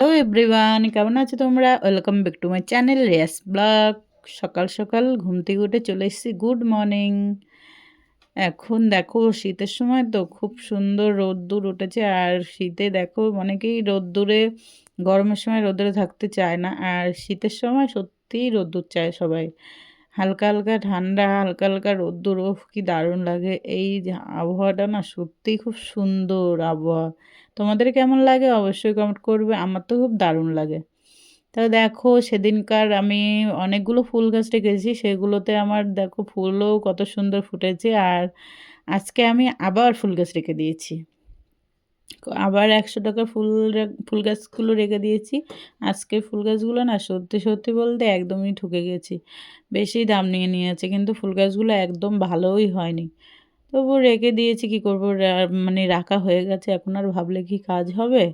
Hello everyone কেমন আছো তোমরা? Welcome back to my channel race blog সকাল সকাল ঘুম থেকে উঠে চলে এসেছি। গুড মর্নিং এখন দেখো, শীতের সময় তো খুব সুন্দর রোদ্দুর উঠেছে। আর শীতে দেখো, অনেকেই রোদ্দুরে, গরমের সময় রোদ্দুরে থাকতে চায় না। আর শীতের সময় সত্যিই রোদ্দুর চায় সবাই। হালকা হালকা ঠান্ডা, হালকা হালকা রোদ্দুর ও কি দারুণ লাগে। এই আবহাওয়াটা না সত্যিই খুব সুন্দর আবহাওয়া। তোমাদের কেমন লাগে অবশ্যই কমেন্ট করবে, আমার তো খুব দারুণ লাগে। তা দেখো, সেদিনকার আমি অনেকগুলো ফুল গাছ রেখেছি, সেগুলোতে আমার দেখো ফুলও কত সুন্দর ফুটেছে, আর আজকে আমি আবার ফুল গাছ রেখে দিয়েছি। আবার একশো টাকা ফুল ফুল গাছগুলো রেখে দিয়েছি। আজকে ফুল গাছগুলো না সত্যি সত্যি বলতে একদমই ঠকে গেছি। বেশি দাম নিয়ে নিয়েছে, কিন্তু ফুল গাছগুলো একদম ভালোই হয়নি। তবু রেখে দিয়েছি, কি করব? মানে রাখা হয়ে গেছে, এখন আর ভাবলে কি কাজ হবে?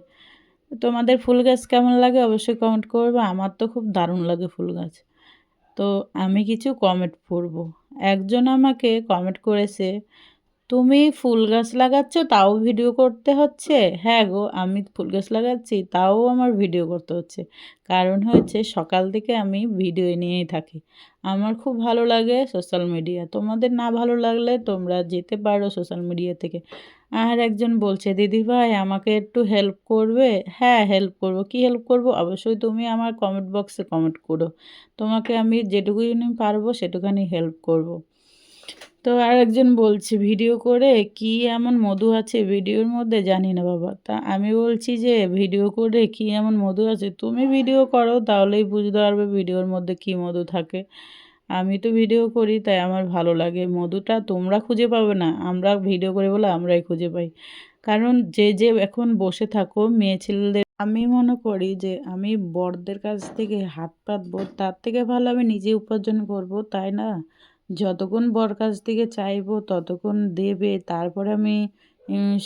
তোমাদের ফুল গাছ কেমন লাগে অবশ্যই কমেন্ট করবে, আমার তো খুব দারুণ লাগে ফুল গাছ। তো আমি কিছু কমেন্ট পড়ব। একজন আমাকে কমেন্ট করেছে তুমি ফুল গাছ লাগাচ্ছ, তাও ভিডিও করতে হচ্ছে? হ্যাঁ গো, আমি ফুল গাছ লাগাচ্ছি, তাও আমার ভিডিও করতে হচ্ছে। কারণ হচ্ছে সকাল থেকে আমি ভিডিও নিয়েই থাকি। আমার খুব ভালো লাগে সোশ্যাল মিডিয়া। তোমাদের না ভালো লাগলে তোমরা যেতে পারো সোশ্যাল মিডিয়া থেকে। আর একজন বলছে, দিদি ভাই, আমাকে একটু হেল্প করবে? হ্যাঁ হেল্প করব। কি হেল্প করব? অবশ্যই তুমি আমার কমেন্ট বক্সে কমেন্ট করো। তোমাকে আমি যেটুকুনি পারব সেটুখানি হেল্প করব। তো আর একজন বলছে, ভিডিও করে কি এমন মধু আছে ভিডিওর মধ্যে? জানি না বাবা। তা আমি বলছি যে, ভিডিও করে কি এমন মধু আছে? তুমি ভিডিও করো, তাহলেই বুঝতে পারবে ভিডিওর মধ্যে কি মধু থাকে। আমি তো ভিডিও করি, তাই আমার ভালো লাগে। মধুটা তোমরা খুঁজে পাবে না। আমরা ভিডিও করে বলে আমরাই খুঁজে পাই। কারণ যে যে এখন বসে থাকো, মেয়ে ছেলেদের, আমি মনে করি যে, আমি বড়দের কাছ থেকে হাত পাতবো তার থেকে ভালো আমি নিজে উপার্জন করব, তাই না? যতক্ষণ বর কাছ থেকে চাইব, ততক্ষণ দেবে। তারপরে আমি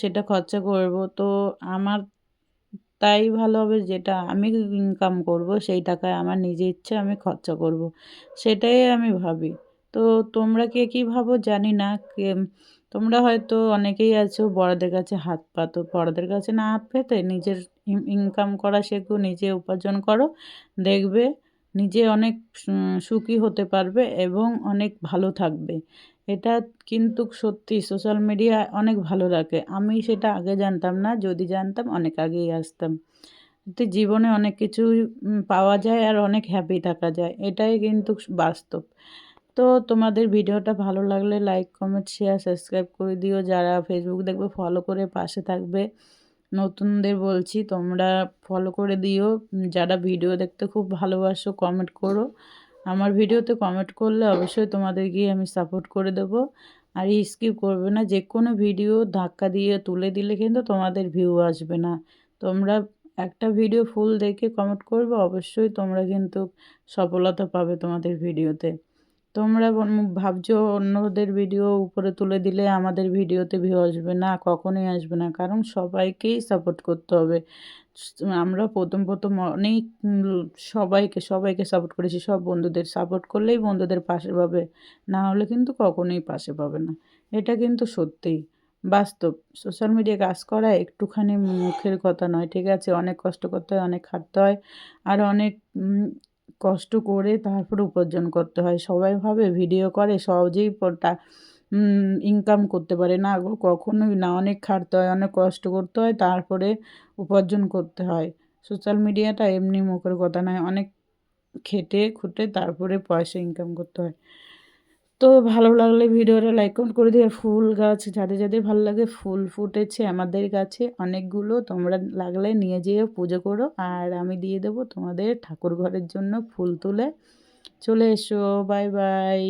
সেটা খরচা করব। তো আমার তাই ভালো হবে যেটা আমি ইনকাম করব, সেই টাকায় আমার নিজে ইচ্ছে আমি খরচা করব। সেটাই আমি ভাবি। তো তোমরা কে কী ভাবো জানি না। কে তোমরা হয়তো অনেকেই আছো বড়দের কাছে হাত পাতো বড়দের কাছে না হাত পেতে নিজের ইনকাম করা শেখো, নিজে উপার্জন করো, দেখবে নিজে অনেক সুখী হতে পারবে এবং অনেক ভালো থাকবে। এটা কিন্তু সত্যি সোশ্যাল মিডিয়া অনেক ভালো রাখে। আমি সেটা আগে জানতাম না, যদি জানতাম অনেক আগেই আসতাম। তো জীবনে অনেক কিছু পাওয়া যায় আর অনেক হ্যাপি থাকা যায়। এটাই কিন্তু বাস্তব। তো তোমাদের ভিডিওটা ভালো লাগলে লাইক কমেন্ট শেয়ার সাবস্ক্রাইব করে দিও। যারা ফেসবুক দেখবে ফলো করে পাশে থাকবে। নতুনদের বলছি, তোমরা ফলো করে দিও। যারা ভিডিও দেখতে খুব ভালোবাসো কমেন্ট করো। আমার ভিডিওতে কমেন্ট করলে অবশ্যই তোমাদের গিয়ে আমি সাপোর্ট করে দেব। আর স্কিপ করবে না, যে কোনো ভিডিও ধাক্কা দিয়ে তুলে দিলে কিন্তু তোমাদের ভিউ আসবে না। তোমরা একটা ভিডিও ফুল দেখে কমেন্ট করবে, অবশ্যই তোমরা কিন্তু সফলতা পাবে তোমাদের ভিডিওতে তোমরা ভাবছ অন্যদের ভিডিও উপরে তুলে দিলে আমাদের ভিডিওতে ভিউ আসবে না, কখনোই আসবে না। কারণ সবাইকেই সাপোর্ট করতে হবে। আমরা প্রথম প্রথম অনেক সবাইকে সবাইকে সাপোর্ট করেছি। সব বন্ধুদের সাপোর্ট করলেই বন্ধুদের পাশে পাবে। না হলে কিন্তু কখনোই পাশে পাবে না। এটা কিন্তু সত্যিই বাস্তব। সোশ্যাল মিডিয়া কাজ করা একটুখানি মুখের কথা নয়, ঠিক আছে? অনেক কষ্ট করতে হয়, অনেক খাটতে হয়, আর অনেক কষ্ট করে তারপর উপার্জন করতে হয়। সবাই ভাবে ভিডিও করে, সহজেই ইনকাম করতে পারে। না কখনোই না। অনেক খাটতে হয়, অনেক কষ্ট করতে হয়, তারপরে উপার্জন করতে হয়। সোশ্যাল মিডিয়াটা এমনি মুখের কথা নয়। অনেক খেটে খুঁটে তারপরে পয়সা ইনকাম করতে হয়। তো ভালো লাগলে ভিডিওটা লাইক, কমেন্ট করে দিও। ফুল গাছ, যাদের যাদের ভালো লাগে ফুল ফুটেছে আমাদের গাছে অনেকগুলো, তোমরা লাগলে নিয়ে যেও, পুজো করো। আর আমি দিয়ে দেবো তোমাদের ঠাকুর ঘরের জন্য ফুল তুলে। চলে এসো, বাই বাই।